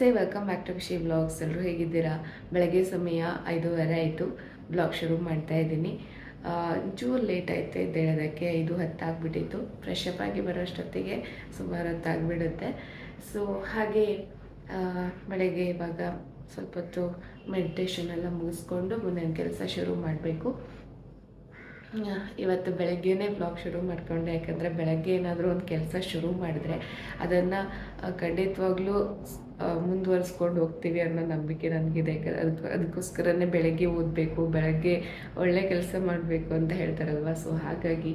ನಮಸ್ತೆ welcome back to Khushi blogs ಎಲ್ಲರೂ ಹೇಗಿದ್ದೀರಾ? ಬೆಳಗ್ಗೆ ಸಮಯ ಐದೂವರೆ ಆಯಿತು. ಬ್ಲಾಗ್ ಶುರು ಮಾಡ್ತಾ ಇದ್ದೀನಿ. ಚೂರು ಲೇಟ್ ಆಯಿತು ಎದ್ದೇಳೋದಕ್ಕೆ ಐದು ಹತ್ತಾಗ್ಬಿಟ್ಟಿತ್ತು. ಫ್ರೆಶ್ ಅಪ್ ಆಗಿ ಬರೋಷ್ಟೊತ್ತಿಗೆ ಸುಮಾರು ಹೊತ್ತಾಗ್ಬಿಡುತ್ತೆ. ಸೊ ಹಾಗೆ ಬೆಳಗ್ಗೆ ಇವಾಗ ಸ್ವಲ್ಪ ಹೊತ್ತು ಮೆಡಿಟೇಷನ್ ಎಲ್ಲ ಮುಗಿಸ್ಕೊಂಡು ಮುಂದಿನ ಕೆಲಸ ಶುರು ಮಾಡಬೇಕು. ಇವತ್ತು ಬೆಳಗ್ಗೆನೇ ಬ್ಲಾಗ್ ಶುರು ಮಾಡಿಕೊಂಡೆ. ಯಾಕಂದರೆ ಬೆಳಗ್ಗೆ ಏನಾದರೂ ಒಂದು ಕೆಲಸ ಶುರು ಮಾಡಿದ್ರೆ ಅದನ್ನು ಖಂಡಿತವಾಗ್ಲೂ ಮುಂದುವರಿಸ್ಕೊಂಡು ಹೋಗ್ತೀವಿ ಅನ್ನೋ ನಂಬಿಕೆ ನನಗಿದೆ. ಅದಕ್ಕೆ ಅದಕ್ಕೋಸ್ಕರನೇ ಬೆಳಗ್ಗೆ ಓದಬೇಕು, ಬೆಳಗ್ಗೆ ಒಳ್ಳೆ ಕೆಲಸ ಮಾಡಬೇಕು ಅಂತ ಹೇಳ್ತಾರಲ್ವ? ಸೊ ಹಾಗಾಗಿ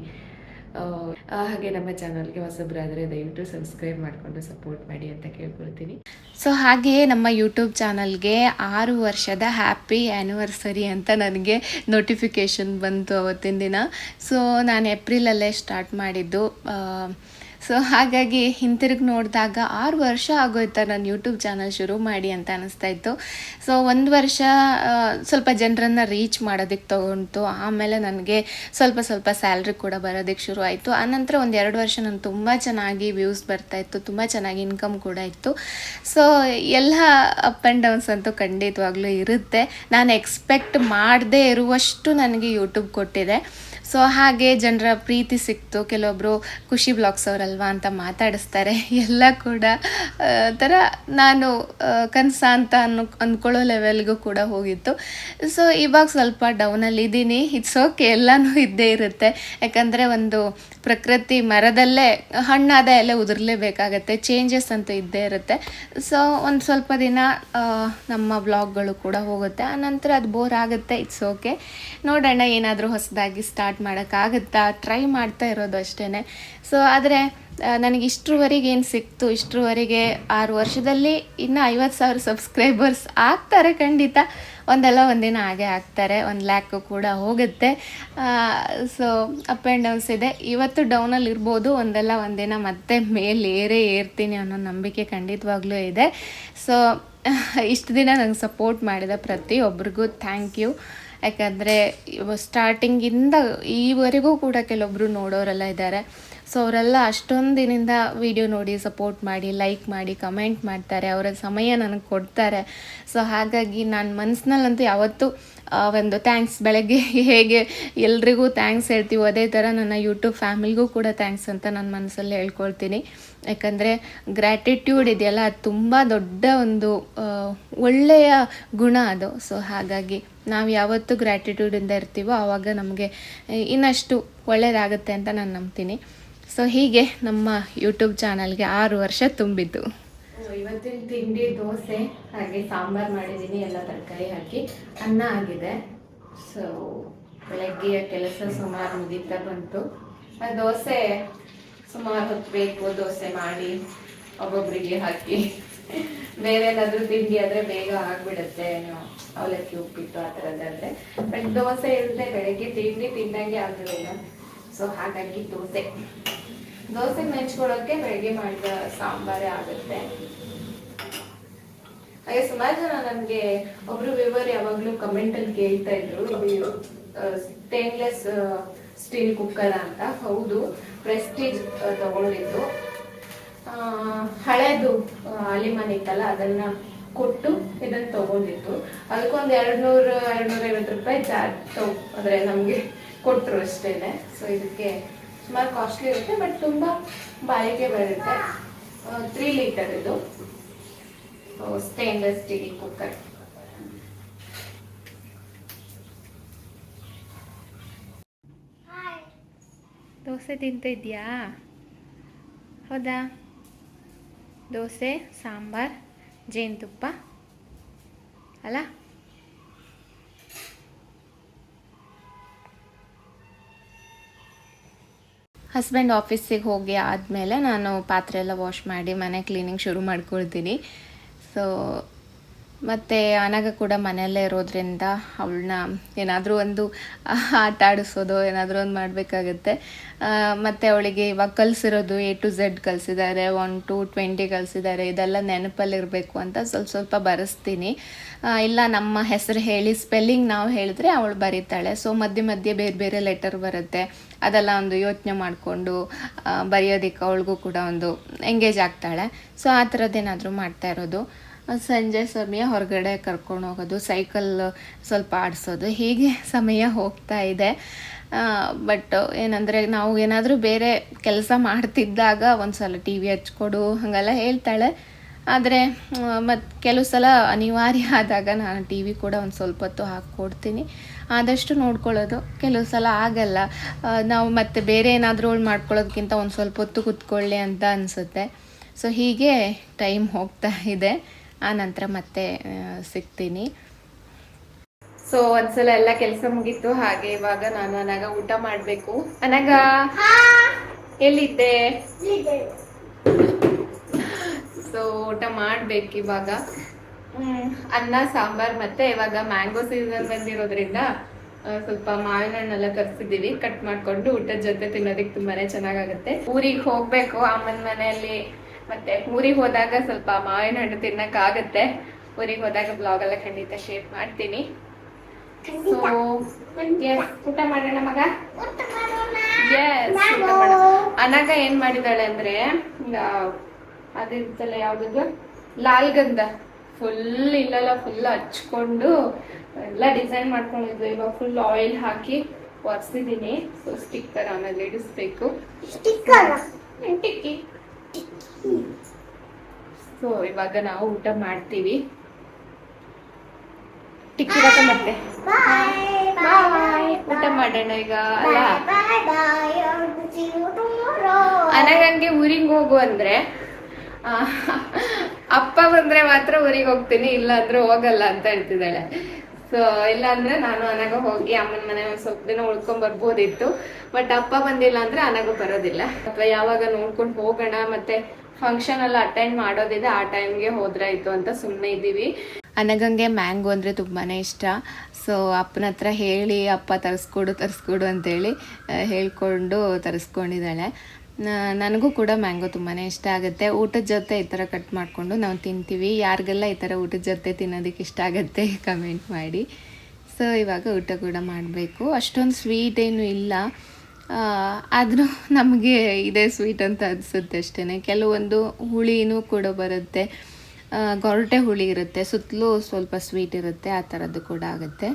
ಹಾಗೆ ನಮ್ಮ ಚಾನಲ್ಗೆ ಹೊಸಬ್ರಾದರೆ ದಯವಿಟ್ಟು ಸಬ್ಸ್ಕ್ರೈಬ್ ಮಾಡಿಕೊಂಡು ಸಪೋರ್ಟ್ ಮಾಡಿ ಅಂತ ಕೇಳ್ಕೊಳ್ತೀನಿ. ಸೊ ಹಾಗೆಯೇ ನಮ್ಮ ಯೂಟ್ಯೂಬ್ ಚಾನಲ್ಗೆ ಆರು ವರ್ಷದ ಹ್ಯಾಪಿ ಆ್ಯನಿವರ್ಸರಿ ಅಂತ ನನಗೆ ನೋಟಿಫಿಕೇಶನ್ ಬಂತು ಅವತ್ತಿನ ದಿನ. ಸೊ ನಾನು ಏಪ್ರಿಲಲ್ಲೇ ಸ್ಟಾರ್ಟ್ ಮಾಡಿದ್ದು ಸೊ ಹಾಗಾಗಿ ಹಿಂತಿರುಗಿ ನೋಡಿದಾಗ ಆರು ವರ್ಷ ಆಗೋಯ್ತಾ ನಾನು ಯೂಟ್ಯೂಬ್ ಚಾನಲ್ ಶುರು ಮಾಡಿ ಅಂತ ಅನಿಸ್ತಾ ಇತ್ತು. ಸೊ ಒಂದು ವರ್ಷ ಸ್ವಲ್ಪ ಜನರನ್ನು ರೀಚ್ ಮಾಡೋದಕ್ಕೆ ತೊಗೊಂತು ಆಮೇಲೆ ನನಗೆ ಸ್ವಲ್ಪ ಸ್ವಲ್ಪ ಸ್ಯಾಲ್ರಿ ಕೂಡ ಬರೋದಕ್ಕೆ ಶುರು ಆಯಿತು. ಆನಂತರ ಒಂದು ಎರಡು ವರ್ಷ ನಾನು ತುಂಬ ಚೆನ್ನಾಗಿ ವ್ಯೂಸ್ ಬರ್ತಾ ಇತ್ತು, ತುಂಬ ಚೆನ್ನಾಗಿ ಇನ್ಕಮ್ ಕೂಡ ಇತ್ತು. ಸೊ ಎಲ್ಲ ಅಪ್ ಆ್ಯಂಡ್ ಡೌನ್ಸ್ ಅಂತೂ ಖಂಡಿತವಾಗ್ಲೂ ಇರುತ್ತೆ. ನಾನು ಎಕ್ಸ್ಪೆಕ್ಟ್ ಮಾಡದೇ ಇರುವಷ್ಟು ನನಗೆ ಯೂಟ್ಯೂಬ್ ಕೊಟ್ಟಿದೆ. ಸೊ ಹಾಗೆ ಜನರ ಪ್ರೀತಿ ಸಿಕ್ತು. ಕೆಲವೊಬ್ಬರು ಖುಷಿ ಬ್ಲಾಗ್ಸ್ ಅವರಲ್ವಾ ಅಂತ ಮಾತಾಡಿಸ್ತಾರೆ. ಎಲ್ಲ ಕೂಡ ಥರ ನಾನು ಕನಸ ಅಂತ ಅನ್ ಅಂದ್ಕೊಳ್ಳೋ ಲೆವೆಲ್ಗೂ ಕೂಡ ಹೋಗಿತ್ತು. ಸೊ ಇವಾಗ ಸ್ವಲ್ಪ ಡೌನಲ್ಲಿ ಇದ್ದೀನಿ. ಇಟ್ಸ್ ಓಕೆ ಎಲ್ಲನೂ ಇದ್ದೇ ಇರುತ್ತೆ. ಯಾಕಂದರೆ ಒಂದು ಪ್ರಕೃತಿ ಮರದಲ್ಲೇ, ಹಣ್ಣಾದ ಎಲ್ಲ ಉದುರಲೇಬೇಕಾಗತ್ತೆ. ಚೇಂಜಸ್ ಅಂತ ಇದ್ದೇ ಇರುತ್ತೆ. ಸೊ ಒಂದು ಸ್ವಲ್ಪ ದಿನ ನಮ್ಮ ಬ್ಲಾಗ್ಗಳು ಕೂಡ ಹೋಗುತ್ತೆ. ಆನಂತರ ಅದು ಬೋರ್ ಆಗುತ್ತೆ. ಇಟ್ಸ್ ಓಕೆ ನೋಡೋಣ ಏನಾದರೂ ಹೊಸದಾಗಿ ಸ್ಟಾರ್ಟ್ ಮಾಡೋಕ್ಕಾಗುತ್ತಾ? ಟ್ರೈ ಮಾಡ್ತಾ ಇರೋದು ಅಷ್ಟೇ ಸೊ ಆದರೆ ನನಗೆ ಇಷ್ಟರವರೆಗೆ ಏನು ಸಿಕ್ತು? ಇಷ್ಟರವರೆಗೆ ಆರು ವರ್ಷದಲ್ಲಿ ಇನ್ನು ಐವತ್ತು ಸಾವಿರ ಸಬ್ಸ್ಕ್ರೈಬರ್ಸ್ ಆಗ್ತಾರೆ ಖಂಡಿತ. ಒಂದಲ್ಲ ಒಂದಿನ ಹಾಗೆ ಆಗ್ತಾರೆ. ಒಂದು ಲ್ಯಾಕು ಕೂಡ ಹೋಗುತ್ತೆ. ಸೊ ಅಪ್ ಆ್ಯಂಡ್ ಡೌನ್ಸ್ ಇದೆ. ಇವತ್ತು ಡೌನಲ್ಲಿ ಇರ್ಬೋದು. ಒಂದಲ್ಲ ಒಂದಿನ ಮತ್ತೆ ಮೇಲೆ ಏರೇ ಏರ್ತೀನಿ ಅನ್ನೋ ನಂಬಿಕೆ ಖಂಡಿತವಾಗ್ಲೂ ಇದೆ. ಸೊ ಇಷ್ಟು ದಿನ ನಂಗೆ ಸಪೋರ್ಟ್ ಮಾಡಿದ ಪ್ರತಿಯೊಬ್ಬರಿಗೂ ಥ್ಯಾಂಕ್ ಯು ಯಾಕಂದರೆ ಸ್ಟಾರ್ಟಿಂಗಿಂದ ಈವರೆಗೂ ಕೂಡ ಕೆಲವೊಬ್ಬರು ನೋಡೋರೆಲ್ಲ ಇದ್ದಾರೆ. ಸೊ ಅವರೆಲ್ಲ ಅಷ್ಟೊಂದು ದಿನದಿಂದ ವಿಡಿಯೋ ನೋಡಿ ಸಪೋರ್ಟ್ ಮಾಡಿ ಲೈಕ್ ಮಾಡಿ ಕಮೆಂಟ್ ಮಾಡ್ತಾರೆ. ಅವರ ಸಮಯ ನನಗೆ ಕೊಡ್ತಾರೆ. ಸೊ ಹಾಗಾಗಿ ನಾನು ಮನಸ್ಸಿನಲ್ಲಂತೂ ಯಾವತ್ತೂ ಒಂದು ಥ್ಯಾಂಕ್ಸ್ ಬೆಳಗ್ಗೆ ಹೇಗೆ ಎಲ್ರಿಗೂ ಥ್ಯಾಂಕ್ಸ್ ಹೇಳ್ತೀವೋ ಅದೇ ಥರ ನನ್ನ ಯೂಟ್ಯೂಬ್ ಫ್ಯಾಮಿಲಿಗೂ ಕೂಡ ಥ್ಯಾಂಕ್ಸ್ ಅಂತ ನನ್ನ ಮನಸ್ಸಲ್ಲಿ ಹೇಳ್ಕೊಳ್ತೀನಿ. ಯಾಕಂದರೆ ಗ್ರ್ಯಾಟಿಟ್ಯೂಡ್ ಇದೆಯಲ್ಲ, ಅದು ತುಂಬ ದೊಡ್ಡ ಒಂದು ಒಳ್ಳೆಯ ಗುಣ ಅದು. ಸೊ ಹಾಗಾಗಿ ನಾವು ಯಾವತ್ತು ಗ್ರ್ಯಾಟಿಟ್ಯೂಡಿಂದ ಇರ್ತೀವೋ ಆವಾಗ ನಮಗೆ ಇನ್ನಷ್ಟು ಒಳ್ಳೆಯದಾಗುತ್ತೆ ಅಂತ ನಾನು ನಂಬ್ತೀನಿ. ಸೊ ಹೀಗೆ ನಮ್ಮ ಯೂಟ್ಯೂಬ್ ಚಾನಲ್ಗೆ ಆರು ವರ್ಷ ತುಂಬಿದ್ದು. ಇವತ್ತಿನ ತಿಂಡಿ, ದೋಸೆ, ಹಾಗೆ ಸಾಂಬಾರು ಮಾಡಿದ್ದೀನಿ ಎಲ್ಲ ತರಕಾರಿ ಹಾಕಿ. ಅನ್ನ ಆಗಿದೆ. ಸೊ ಬೆಳಗ್ಗೆಯ ಕೆಲಸ ಸುಮಾರು ಮುಗೀತಾ ಬಂತು. ದೋಸೆ ಸುಮಾರು ಹೊತ್ತು ಬೇಕು, ದೋಸೆ ಮಾಡಿ ಒಬ್ಬೊಬ್ಬರಿಗೆ ಹಾಕಿ. ಬೇರೆ ಏನಾದ್ರೂ ತಿಂಡಿ ಆದ್ರೆ ಬೇಗ ಆಗ್ಬಿಡುತ್ತೆ ಅವಲಕ್ಕಿ ಉಪ್ಪಿಟ್ಟು ಆ ಥರದ್ದಾದ್ರೆ ಬಟ್ ದೋಸೆ ಇಲ್ಲದೆ ಬೆಳಗ್ಗೆ ತಿಂಡಿ ತಿಂದಂಗೆ ಆಗಲಿಲ್ಲ ಸೊ ಹಾಗಾಗಿ ದೋಸೆ. ದೋಸೆ ನೆಂಚ್ಕೊಳ್ಳೋಕೆ ಬೆಳಗ್ಗೆ ಮಾಡಿದ ಸಾಂಬಾರೇ ಆಗುತ್ತೆ. ಹಾಗೆ ಸುಮಾರು ಜನ ನನಗೆ ಒಬ್ರು ವಿವರ್ ಯಾವಾಗ್ಲೂ ಕಮೆಂಟ್ ಅಲ್ಲಿ ಕೇಳ್ತಾ ಇದ್ರು, ಇದು ಸ್ಟೇನ್ಲೆಸ್ ಸ್ಟೀಲ್ ಕುಕ್ಕರ್ ಅಂತ. ಹೌದು ಪ್ರೆಸ್ಟೀಜ್ ತಗೊಂಡಿದ್ದು. ಹಳೇದು ಅಲಿಮನ್ ಇತ್ತಲ್ಲ, ಅದನ್ನ ಕೊಟ್ಟು ಇದನ್ನ ತಗೊಂಡಿತ್ತು ಅದಕ್ಕೊಂದು ಎರಡ್ ನೂರ ಎರಡ್ ನೂರ ಐವತ್ತು ರೂಪಾಯಿ ಚಾರ್ಜ್ ತಗೋ ಅಂದ್ರೆ ನಮ್ಗೆ ಕೊಟ್ಟರು ಅಷ್ಟೇನೆ. ಸೊ ಇದಕ್ಕೆ ಸುಮಾರು ಕಾಸ್ಟ್ಲಿ ಇರುತ್ತೆ ಬಟ್ ತುಂಬಾ ಬಾಳಿಕೆ ಬರುತ್ತೆ. ತ್ರೀ ಲೀಟರ್ ಇದು. ಸ್ಟೇನ್ಲೆಸ್ ಸ್ಟೀಲ್ ಕುಕ್ಕರ್ ದೋಸೆ ತಿಂತ ಇದೆಯಾ ಹೌದಾ? ದೋಸೆ, ಸಾಂಬಾರ್, ಜೇನುತುಪ್ಪ, ಅಲ್ಲ? ಹಸ್ಬೆಂಡ್ ಆಫೀಸಿಗೆ ಹೋಗಿ ಆದಮೇಲೆ ನಾನು ಪಾತ್ರೆ ಎಲ್ಲ ವಾಶ್ ಮಾಡಿ ಮನೆ ಕ್ಲೀನಿಂಗ್ ಶುರು ಮಾಡ್ಕೊಳ್ತೀನಿ. ಸೊ ಮತ್ತು ಅನಾಗ ಕೂಡ ಮನೆಯಲ್ಲೇ ಇರೋದ್ರಿಂದ ಅವಳನ್ನ ಏನಾದರೂ ಒಂದು ಆಟ ಆಡಿಸೋದು, ಏನಾದರೂ ಒಂದು ಮಾಡಬೇಕಾಗತ್ತೆ. ಮತ್ತು ಅವಳಿಗೆ ಇವಾಗ ಕಲಿಸಿರೋದು ಎ ಟು ಝೆಡ್ ಕಲಿಸಿದ್ದಾರೆ ಒನ್ ಟು ಟ್ವೆಂಟಿ ಕಲಿಸಿದ್ದಾರೆ, ಇದೆಲ್ಲ ನೆನಪಲ್ಲಿರಬೇಕು ಅಂತ ಸ್ವಲ್ಪ ಸ್ವಲ್ಪ ಬರೆಸ್ತೀನಿ. ಇಲ್ಲ, ನಮ್ಮ ಹೆಸರು ಹೇಳಿ ಸ್ಪೆಲ್ಲಿಂಗ್ ನಾವು ಹೇಳಿದ್ರೆ ಅವಳು ಬರೀತಾಳೆ. ಸೊ ಮಧ್ಯೆ ಮಧ್ಯೆ ಬೇರೆ ಬೇರೆ ಲೆಟರ್ ಬರುತ್ತೆ. ಅದೆಲ್ಲ ಒಂದು ಯೋಚನೆ ಮಾಡಿಕೊಂಡು ಬರೆಯೋದಕ್ಕೆ ಅವಳಿಗೂ ಕೂಡ ಒಂದು ಎಂಗೇಜ್ ಆಗ್ತಾಳೆ. ಸೊ ಆ ಥರದ್ದೇನಾದರೂ ಮಾಡ್ತಾ ಇರೋದು. ಸಂಜೆ ಸಮಯ ಹೊರಗಡೆ ಕರ್ಕೊಂಡು ಹೋಗೋದು ಸೈಕಲ್ ಸ್ವಲ್ಪ ಆಡಿಸೋದು, ಹೀಗೆ ಸಮಯ ಹೋಗ್ತಾ ಇದೆ. ಬಟ್ ಏನಂದರೆ ನಾವು ಏನಾದರೂ ಬೇರೆ ಕೆಲಸ ಮಾಡ್ತಿದ್ದಾಗ ಒಂದು ಸಲ ಟಿ ವಿ ಹಚ್ಕೊಡು, ಹಾಗೆಲ್ಲ ಹೇಳ್ತಾಳೆ. ಆದರೆ ಮತ್ತು ಕೆಲವು ಸಲ ಅನಿವಾರ್ಯ ಆದಾಗ ನಾನು ಟಿ ವಿ ಕೂಡ ಒಂದು ಸ್ವಲ್ಪ ಹೊತ್ತು ಹಾಕ್ಕೊಡ್ತೀನಿ. ಆದಷ್ಟು ನೋಡ್ಕೊಳ್ಳೋದು. ಕೆಲವು ಸಲ ಆಗಲ್ಲ. ನಾವು ಮತ್ತೆ ಬೇರೆ ಏನಾದರೂ ಮಾಡ್ಕೊಳ್ಳೋದಕ್ಕಿಂತ ಒಂದು ಸ್ವಲ್ಪ ಹೊತ್ತು ಕೂತ್ಕೊಳ್ಳಿ ಅಂತ ಅನಿಸುತ್ತೆ. ಸೊ ಹೀಗೆ ಟೈಮ್ ಹೋಗ್ತಾ ಇದೆ. ಆ ನಂತರ ಮತ್ತೆ ಸಿಗ್ತೀನಿ. ಸೊ ಒಂದ್ಸಲ ಎಲ್ಲ ಕೆಲಸ ಮುಗೀತು. ಹಾಗೆ ಇವಾಗ ನಾನು ಅನಾಗ ಊಟ ಮಾಡ್ಬೇಕು. ಅನಾಗ, ಎಲ್ಲಿದ್ದೆ? ಸೊ ಊಟ ಮಾಡ್ಬೇಕು ಇವಾಗ. ಅನ್ನ, ಸಾಂಬಾರ್ ಮತ್ತೆ ಇವಾಗ ಮ್ಯಾಂಗೋ ಸೀಸನ್ ಬಂದಿರೋದ್ರಿಂದ ಸ್ವಲ್ಪ ಮಾವಿನ ಹಣ್ಣೆಲ್ಲ ತರಿಸಿದೀವಿ ಕಟ್ ಮಾಡ್ಕೊಂಡು ಊಟದ ಜೊತೆ ತಿನ್ನೋದಕ್ಕೆ ತುಂಬಾನೇ ಚೆನ್ನಾಗಾಗುತ್ತೆ. ಊರಿಗೆ ಹೋಗ್ಬೇಕು. ಅಮ್ಮನ ಮನೆಯಲ್ಲಿ ಮತ್ತೆ ಊರಿಗೆ ಹೋದಾಗ ಸ್ವಲ್ಪ ಮಾವಿನ ಹಣ್ಣು ತಿನ್ನಕ್ ಆಗತ್ತೆ. ಊರಿಗೆ ಹೋದಾಗ ಬ್ಲಾಗ್ ಎಲ್ಲ ಖಂಡಿತ ಶೇರ್ ಮಾಡ್ತೀನಿ. ಸೊ ಊಟ ಮಾಡೋಣ ಮಗ? ಊಟ ಮಾಡೋಣ. ಅನಾಗ ಏನ್ ಮಾಡಿದಾಳೆ ಅಂದ್ರೆ ಅದಿರ್ತಲ್ಲ ಯಾವ್ದದು? ಲಾಲ್ ಗಂಧ. ಫುಲ್ ಇಲ್ಲೆಲ್ಲ ಫುಲ್ ಹಚ್ಕೊಂಡು ಎಲ್ಲ ಡಿಸೈನ್ ಮಾಡ್ಕೊಂಡಿದ್ವಿ. ಇವಾಗ ಫುಲ್ ಆಯಿಲ್ ಹಾಕಿ ಒರೆಸಿದೀನಿ. ಸೊ ಸ್ಟಿಕ್ಕರ್ ಆಮೇಲೆ ಇಡಿಸ್ಬೇಕು. ಸ್ಟಿಕ್ಕರ್ ಟಿಕ್ಕಿ ಸೊ ಇವಾಗ ನಾವು ಊಟ ಮಾಡ್ತೀವಿ. ಟಿಕ್ಕಿರಕ ಮತ್ತೆ. ಊಟ ಮಾಡೋಣ ಈಗ ಅಲ್ಲ? ಅನಗಂಗೆ ಊರಿಗೆ ಹೋಗು ಅಂದ್ರೆ ಅಪ್ಪ ಬಂದ್ರೆ ಮಾತ್ರ ಊರಿಗೆ ಹೋಗ್ತೀನಿ ಇಲ್ಲ ಅಂದ್ರೆ ಹೋಗಲ್ಲ ಅಂತ ಹೇಳ್ತಿದ್ದಾಳೆ. ಸೊ ಇಲ್ಲ ಅಂದ್ರೆ ನಾನು ಅನಗ ಹೋಗಿ ಅಮ್ಮನ ಮನೆ ಒಂದ್ ಸ್ವಲ್ಪ ದಿನ ಉಳ್ಕೊಂಡ್ ಬರ್ಬೋದಿತ್ತು. ಬಟ್ ಅಪ್ಪ ಬಂದಿಲ್ಲ ಅಂದ್ರೆ ಅನಗ ಬರೋದಿಲ್ಲ. ಅಥವಾ ಯಾವಾಗ ನೋಡ್ಕೊಂಡು ಹೋಗೋಣ ಮತ್ತೆ ಫಂಕ್ಷನ್ ಎಲ್ಲ ಅಟೆಂಡ್ ಮಾಡೋದಿದೆ, ಆ ಟೈಮ್ಗೆ ಹೋದ್ರಾಯ್ತು ಅಂತ ಸುಮ್ಮನೆ ಇದ್ದೀವಿ. ಅನಗಂಗೆ ಮ್ಯಾಂಗೋ ಅಂದರೆ ತುಂಬಾ ಇಷ್ಟ. ಸೊ ಅಪ್ಪನ ಹತ್ರ ಹೇಳಿ, ಅಪ್ಪ ತರಿಸ್ಕೊಡು ತರಿಸ್ಕೊಡು ಅಂತೇಳಿ ಹೇಳ್ಕೊಂಡು ತರಿಸ್ಕೊಂಡಿದ್ದಾಳೆ. ನನಗೂ ಕೂಡ ಮ್ಯಾಂಗೋ ತುಂಬಾ ಇಷ್ಟ ಆಗುತ್ತೆ. ಊಟದ ಜೊತೆ ಈ ಥರ ಕಟ್ ಮಾಡಿಕೊಂಡು ನಾವು ತಿಂತೀವಿ. ಯಾರಿಗೆಲ್ಲ ಈ ಥರ ಊಟದ ಜೊತೆ ತಿನ್ನೋದಕ್ಕೆ ಇಷ್ಟ ಆಗುತ್ತೆ ಕಮೆಂಟ್ ಮಾಡಿ. ಸೊ ಇವಾಗ ಊಟ ಕೂಡ ಮಾಡಬೇಕು. ಅಷ್ಟೊಂದು ಸ್ವೀಟ್ ಏನು ಇಲ್ಲ. ಆದರೂ ನಮಗೆ ಇದೇ ಸ್ವೀಟ್ ಅಂತ ಅನಿಸುತ್ತೆ ಅಷ್ಟೇ ಕೆಲವೊಂದು ಹುಳಿನೂ ಕೂಡ ಬರುತ್ತೆ. ಗೊರಟೆ ಹುಳಿ ಇರುತ್ತೆ. ಸುತ್ತಲೂ ಸ್ವಲ್ಪ ಸ್ವೀಟ್ ಇರುತ್ತೆ. ಆ ಥರದ್ದು ಕೂಡ ಆಗುತ್ತೆ.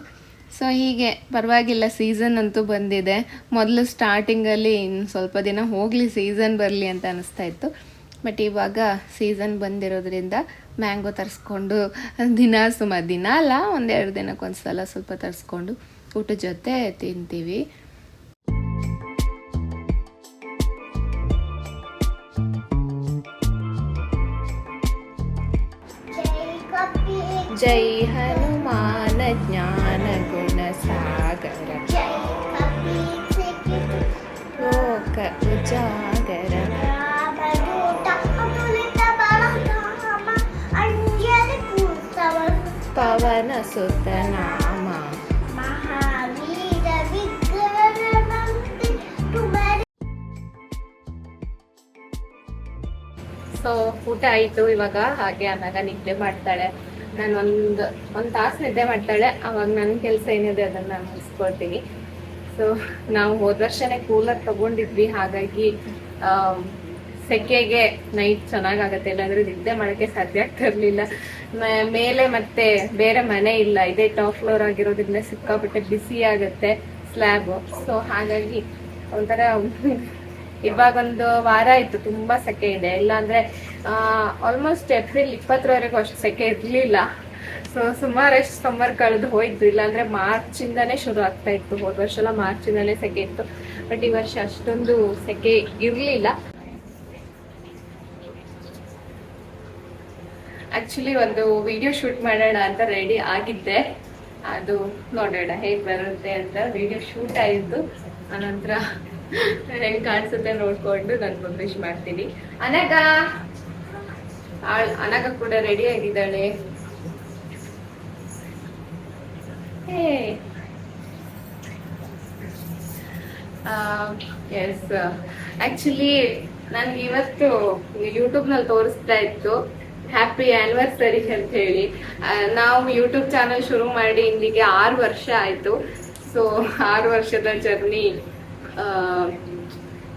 ಸೊ ಹೀಗೆ. ಪರವಾಗಿಲ್ಲ ಸೀಸನ್ ಅಂತೂ ಬಂದಿದೆ. ಮೊದಲು ಸ್ಟಾರ್ಟಿಂಗಲ್ಲಿ ಇನ್ನು ಸ್ವಲ್ಪ ದಿನ ಹೋಗಲಿ ಸೀಸನ್ ಬರಲಿ ಅಂತ ಅನಿಸ್ತಾ ಇತ್ತು. ಬಟ್ ಇವಾಗ ಸೀಸನ್ ಬಂದಿರೋದ್ರಿಂದ ಮ್ಯಾಂಗೋ ತರಿಸ್ಕೊಂಡು ದಿನ ಸುಮಾರು ದಿನ ಅಲ್ಲ, ಒಂದೆರಡು ದಿನಕ್ಕೊಂದು ಸಲ ಸ್ವಲ್ಪ ತರಿಸ್ಕೊಂಡು ಊಟದ ಜೊತೆ ತಿಂತೀವಿ. ಜೈ ಹನುಮಾನ ಜ್ಞಾನ ಗುಣ ಸಾಗರ. ಲೋಕ ಉಜಾಗರ. ಪವನ ಸುತ ನಾಮ. ಸೊ ಊಟ ಆಯಿತು ಇವಾಗ. ಹಾಗೆ ಅನ್ನಾಗ ನಿದ್ದೆ ಮಾಡ್ತಾಳೆ. ನಾನು ಒಂದು ಒಂದು ತಾಸು ನಿದ್ದೆ ಮಾಡ್ತಾಳೆ. ಅವಾಗ ನನ್ನ ಕೆಲಸ ಏನಿದೆ ಅದನ್ನು ನಾನು ಮುಗಿಸ್ಕೊಳ್ತೀನಿ. ಸೊ ನಾವು ಹೋದ ವರ್ಷನೇ ಕೂಲರ್ ತಗೊಂಡಿದ್ವಿ. ಹಾಗಾಗಿ ಸೆಕೆಗೆ ನೈಟ್ ಚೆನ್ನಾಗಾಗತ್ತೆ. ಇಲ್ಲಾಂದ್ರೆ ನಿದ್ದೆ ಮಾಡೋಕ್ಕೆ ಸಾಧ್ಯ ಆಗ್ತಾ ಇರಲಿಲ್ಲ. ಮೇಲೆ ಮತ್ತೆ ಬೇರೆ ಮನೆ ಇಲ್ಲ. ಇದೇ ಟಾಪ್ ಫ್ಲೋರ್ ಆಗಿರೋದ್ರಿಂದ ಸಿಕ್ಕಾಪಟ್ಟೆ ಬಿಸಿ ಆಗುತ್ತೆ ಸ್ಲ್ಯಾಬ್ ಸೊ ಹಾಗಾಗಿ ಒಂಥರ ಇವಾಗ ಒಂದು ವಾರ ಇತ್ತು ತುಂಬಾ ಸೆಕೆ ಇದೆ. ಇಲ್ಲಾಂದ್ರೆ ಆಲ್ಮೋಸ್ಟ್ ಏಪ್ರಿಲ್ ಇಪ್ಪತ್ತರವರೆಗೂ ಅಷ್ಟು ಸೆಕೆ ಇರ್ಲಿಲ್ಲ ಸೊ ಸುಮಾರಷ್ಟು ಸಮ್ಮರ್ ಕಳೆದು ಹೋಯ್ತು. ಇಲ್ಲಾಂದ್ರೆ ಮಾರ್ಚ್ ಇಂದನೇ ಶುರು ಆಗ್ತಾ ಇತ್ತು. ಹೋದ ವರ್ಷ ಎಲ್ಲ ಮಾರ್ಚ್ ಇಂದಾನೇ ಸೆಕೆ ಇತ್ತು. ಬಟ್ ಈ ವರ್ಷ ಅಷ್ಟೊಂದು ಸೆಕೆ ಇರ್ಲಿಲ್ಲ. ಆ್ಯಕ್ಚುಲಿ ಒಂದು ವಿಡಿಯೋ ಶೂಟ್ ಮಾಡೋಣ ಅಂತ ರೆಡಿ ಆಗಿದ್ದೆ. ಅದು ನೋಡೋಣ ಹೇಗೆ ಬರುತ್ತೆ ಅಂತ. ವಿಡಿಯೋ ಶೂಟ್ ಆಯಿತು. ಆನಂತರ ಹೆಂಗೆ ಕಾಣಿಸುತ್ತೆ ನೋಡ್ಕೊಂಡು ನಾನು ಪಬ್ಲಿಷ್ ಮಾಡ್ತೀನಿ. ಅನಗ ಅನಗ ಕೂಡ ರೆಡಿ ಆಗಿದ್ದಾಳೆ. ಎಸ್ ಆಕ್ಚುಲಿ ನನ್ಗೆ ಇವತ್ತು ಯೂಟ್ಯೂಬ್ನಲ್ಲಿ ತೋರಿಸ್ತಾ ಇತ್ತು. ಹ್ಯಾಪಿ ಆನಿವರ್ಸರಿ ಅಂತ ಹೇಳಿ. ನಾವು ಯೂಟ್ಯೂಬ್ ಚಾನಲ್ ಶುರು ಮಾಡಿ ಇಲ್ಲಿಗೆ ಆರು ವರ್ಷ ಆಯ್ತು. ಸೊ ಆರು ವರ್ಷದ ಜರ್ನಿ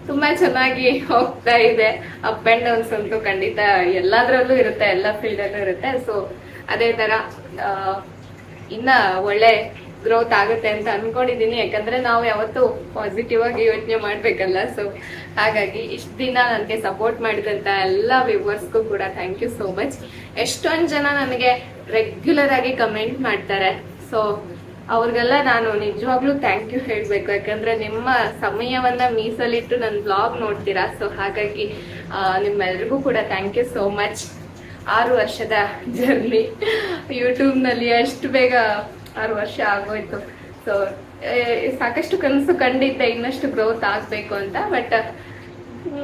ತುಂಬಾ ಚೆನ್ನಾಗಿ ಹೋಗ್ತಾ ಇದೆ ಅಪ್ ಅಂಡ್ ಡೌನ್ಸ್ ಅಂತೂ ಖಂಡಿತ ಎಲ್ಲಾದ್ರಲ್ಲೂ ಇರುತ್ತೆ, ಎಲ್ಲ ಫೀಲ್ಡ್ ಅಲ್ಲೂ ಇರುತ್ತೆ. ಸೊ ಅದೇ ತರ ಇನ್ನ ಒಳ್ಳೆ ಗ್ರೋತ್ ಆಗುತ್ತೆ ಅಂತ ಅನ್ಕೊಂಡಿದೀನಿ. ಯಾಕಂದ್ರೆ ನಾವು ಯಾವತ್ತು ಪಾಸಿಟಿವ್ ಆಗಿ ಯೋಚನೆ ಮಾಡ್ಬೇಕಲ್ಲ. ಸೊ ಹಾಗಾಗಿ ಇಷ್ಟು ದಿನ ನನಗೆ ಸಪೋರ್ಟ್ ಮಾಡಿದಂತ ಎಲ್ಲ ವ್ಯೂವರ್ಸ್ಗೂ ಕೂಡ ಥ್ಯಾಂಕ್ ಯು ಸೋ ಮಚ್ ಎಷ್ಟೊಂದು ಜನ ನನಗೆ ರೆಗ್ಯುಲರ್ ಆಗಿ ಕಮೆಂಟ್ ಮಾಡ್ತಾರೆ. ಸೊ ಅವ್ರಿಗೆಲ್ಲ ನಾನು ನಿಜವಾಗ್ಲೂ ಥ್ಯಾಂಕ್ ಯು ಹೇಳಬೇಕು. ಯಾಕಂದ್ರೆ ನಿಮ್ಮ ಸಮಯವನ್ನ ಮೀಸಲಿಟ್ಟು ನನ್ನ ಬ್ಲಾಗ್ ನೋಡ್ತೀರಾ? ಸೊ ಹಾಗಾಗಿ ನಿಮ್ಮೆಲ್ರಿಗೂ ಕೂಡ ಥ್ಯಾಂಕ್ ಯು ಸೋ ಮಚ್ ಆರು ವರ್ಷದ ಜರ್ನಿ ಯೂಟ್ಯೂಬ್ನಲ್ಲಿ ಅಷ್ಟು ಬೇಗ ಆರು ವರ್ಷ ಆಗೋಯ್ತು. ಸೊ ಸಾಕಷ್ಟು ಕನಸು ಕಂಡಿದ್ದೆ. ಇನ್ನಷ್ಟು ಗ್ರೋತ್ ಆಗಬೇಕು ಅಂತ. ಬಟ್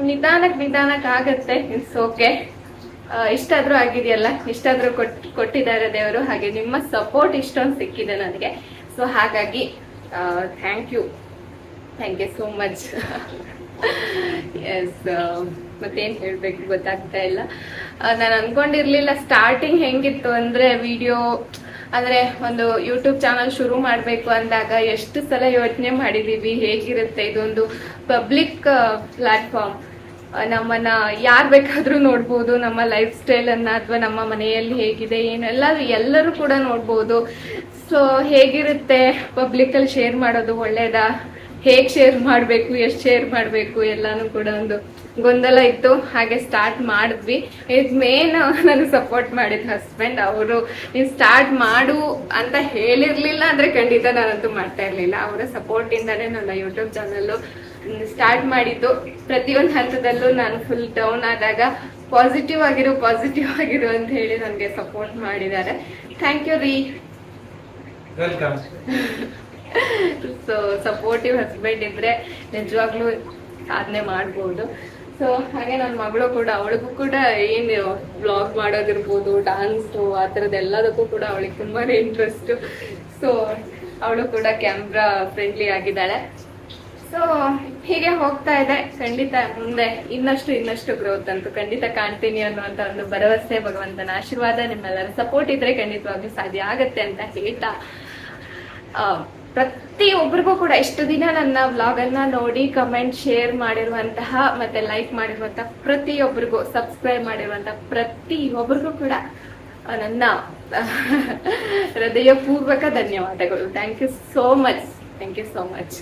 ನಿಧಾನಕ್ಕೆ ನಿಧಾನಕ್ಕೆ ಆಗತ್ತೆ. ಇಟ್ಸ್ ಓಕೆ ಇಷ್ಟಾದ್ರೂ ಆಗಿದೆಯಲ್ಲ? ಇಷ್ಟಾದ್ರೂ ಕೊಟ್, ಕೊಟ್ಟಿದ್ದಾರೆ ದೇವರು. ಹಾಗೆ ನಿಮ್ಮ ಸಪೋರ್ಟ್ ಇಷ್ಟೊಂದು ಸಿಕ್ಕಿದೆ ನನಗೆ. ಸೊ ಹಾಗಾಗಿ thank you thank you so much yes ಮತ್ತೇನು ಹೇಳಬೇಕು ಗೊತ್ತಾಗ್ತಾ ಇಲ್ಲ. ನಾನು ಅನ್ಕೊಂಡಿರ್ಲಿಲ್ಲ ಸ್ಟಾರ್ಟಿಂಗ್ ಹೆಂಗಿತ್ತು ಅಂದ್ರೆ ವಿಡಿಯೋ ಅಂದ್ರೆ ಒಂದು ಯೂಟ್ಯೂಬ್ ಚಾನಲ್ ಶುರು ಮಾಡಬೇಕು ಅಂದಾಗ ಎಷ್ಟು ಸಲ ಯೋಚನೆ ಮಾಡಿದೀವಿ, ಹೇಗಿರುತ್ತೆ ಇದೊಂದು ಪಬ್ಲಿಕ್ ಪ್ಲಾಟ್ಫಾರ್ಮ್ ನಮ್ಮನ್ನ ಯಾರ್ ಬೇಕಾದ್ರೂ ನೋಡ್ಬೋದು, ನಮ್ಮ ಲೈಫ್ ಸ್ಟೈಲ್ ಅನ್ನ ಅಥವಾ ನಮ್ಮ ಮನೆಯಲ್ಲಿ ಹೇಗಿದೆ, ಏನು ಎಲ್ಲ ಎಲ್ಲರೂ ಕೂಡ ನೋಡ್ಬೋದು. ಸೊ ಹೇಗಿರುತ್ತೆ ಪಬ್ಲಿಕ್ ಅಲ್ಲಿ ಶೇರ್ ಮಾಡೋದು ಒಳ್ಳೇದಾ? ಹೇಗ್ ಶೇರ್ ಮಾಡಬೇಕು, ಎಷ್ಟು ಶೇರ್ ಮಾಡಬೇಕು, ಎಲ್ಲಾನು ಕೂಡ ಒಂದು ಗೊಂದಲ ಇತ್ತು. ಹಾಗೆ ಸ್ಟಾರ್ಟ್ ಮಾಡಿದ್ವಿ. ಇದು ಮೇನ್ ನಾನು ಸಪೋರ್ಟ್ ಮಾಡಿದ ಹಸ್ಬೆಂಡ್ ಅವರು, ನೀನು ಸ್ಟಾರ್ಟ್ ಮಾಡು ಅಂತ ಹೇಳಿರ್ಲಿಲ್ಲ ಅಂದ್ರೆ ಖಂಡಿತ ನಾನಂತೂ ಮಾಡ್ತಾ ಇರ್ಲಿಲ್ಲ. ಅವರ ಸಪೋರ್ಟ್ ಇಂದಾನೆ ನನ್ನ ಯೂಟ್ಯೂಬ್ ಚಾನಲ್ ಸ್ಟಾರ್ಟ್ ಮಾಡಿದ್ದು ಪ್ರತಿಯೊಂದು ಹಂತದಲ್ಲೂ ನಾನು ಫುಲ್ ಡೌನ್ ಆದಾಗ ಪಾಸಿಟಿವ್ ಆಗಿರು ಪಾಸಿಟಿವ್ ಆಗಿರು ಅಂತ ಹೇಳಿ ನನಗೆ ಸಪೋರ್ಟ್ ಮಾಡಿದ್ದಾರೆ. ಥ್ಯಾಂಕ್ ಯು ರೀ ವೆಲ್ಕಮ್ ಸೊ ಸಪೋರ್ಟಿವ್ ಹಸ್ಬೆಂಡ್ ಇದ್ರೆ ನಿಜವಾಗ್ಲೂ ಸಾಧನೆ ಮಾಡ್ಬೋದು. ಸೊ ಹಾಗೆ ನನ್ನ ಮಗಳು ಕೂಡ ಅವಳಿಗೂ ಕೂಡ ಏನು ಬ್ಲಾಗ್ ಮಾಡೋದಿರ್ಬೋದು ಡಾನ್ಸು ಆ ಥರದ ಎಲ್ಲದಕ್ಕೂ ಕೂಡ ಅವಳಿಗೆ ತುಂಬಾ ಇಂಟ್ರೆಸ್ಟು ಸೊ ಅವಳು ಕೂಡ ಕ್ಯಾಮ್ರಾ ಫ್ರೆಂಡ್ಲಿ ಆಗಿದ್ದಾಳೆ. ಸೊ ಹೀಗೆ ಹೋಗ್ತಾ ಇದೆ. ಖಂಡಿತ ಮುಂದೆ ಇನ್ನಷ್ಟು ಇನ್ನಷ್ಟು ಗ್ರೋತ್ ಅಂತೂ ಖಂಡಿತ ಕಾಣ್ತೀನಿ ಅನ್ನುವಂತ ಒಂದು ಭರವಸೆ ಭಗವಂತನ ಆಶೀರ್ವಾದ ನಿಮ್ಮೆಲ್ಲರ ಸಪೋರ್ಟ್ ಇದ್ರೆ ಖಂಡಿತವಾಗ್ಲೂ ಸಾಧ್ಯ ಆಗತ್ತೆ ಅಂತ ಹೇಳ್ತಾ ಪ್ರತಿ ಪ್ರತಿಯೊಬ್ಬರಿಗೂ ಕೂಡ ಎಷ್ಟು ದಿನ ನನ್ನ ವ್ಲಾಗ್ ಅನ್ನ ನೋಡಿ ಕಮೆಂಟ್ ಶೇರ್ ಮಾಡಿರುವಂತಹ ಮತ್ತೆ ಲೈಕ್ ಮಾಡಿರುವಂತಹ ಪ್ರತಿಯೊಬ್ಬರಿಗೂ ಸಬ್ಸ್ಕ್ರೈಬ್ ಮಾಡಿರುವಂತಹ ಪ್ರತಿಯೊಬ್ಬರಿಗೂ ಕೂಡ ನನ್ನ ನನ್ನ ಹೃದಯಪೂರ್ವಕ ಧನ್ಯವಾದಗಳು. Thank you so much thank you so much